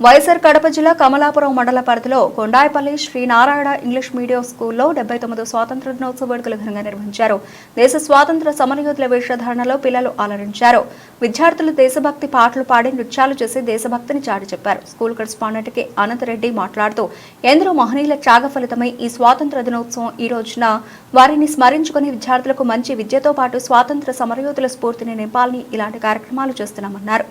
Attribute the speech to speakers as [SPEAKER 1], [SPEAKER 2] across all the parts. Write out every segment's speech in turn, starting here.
[SPEAKER 1] వైఎస్ఆర్ కడప జిల్లా కమలాపురం మండల పరిధిలో కొండాయపల్లి శ్రీ నారాయణ ఇంగ్లీష్ మీడియం స్కూల్లో డెబ్బై తొమ్మిదో స్వాతంత్ర దినోత్సవ వేడుకలు ఘనంగా నిర్వహించారు. దేశ స్వాతంత్ర సమరయోధుల వేషధారణలో పిల్లలు అలరించారు. విద్యార్థులు దేశభక్తి పాటలు పాడి నృత్యాలు చేసి దేశభక్తిని చాటి చెప్పారు. School correspondent K. అనంతరెడ్డి మాట్లాడుతూ ఎందరో మహనీయుల త్యాగ ఫలితమై ఈ స్వాతంత్ర దినోత్సవం ఈ రోజున వారిని స్మరించుకుని విద్యార్థులకు మంచి విద్యతో పాటు స్వాతంత్ర సమరయోధుల స్ఫూర్తిని నింపాలని ఇలాంటి కార్యక్రమాలు చేస్తున్నామన్నారు.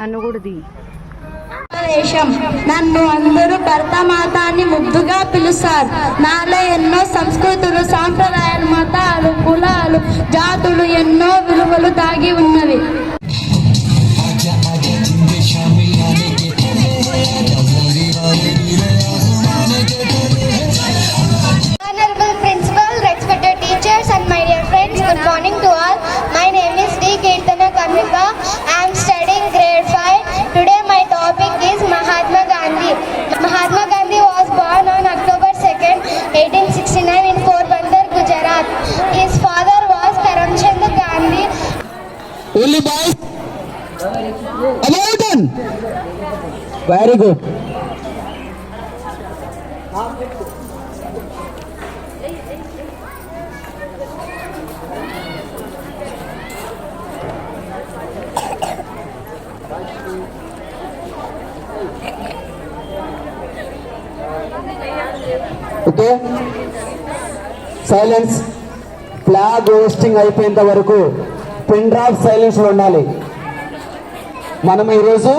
[SPEAKER 2] నన్ను కూడా
[SPEAKER 3] దేశం. నన్ను అందరూ భరతమాత అని ముద్దుగా పిలుస్తారు. నాలో ఎన్నో సంస్కృతులు సాంప్రదాయాలు మతాలు కులాలు జాతులు ఎన్నో విలువలు దాగి ఉన్నవి.
[SPEAKER 4] Only boys amount very good okay silence flag hoisting అయిపోయేంత వరకు పిన్ డ్రాప్ సైలెన్స్లో ఉండాలి. మనం ఈరోజు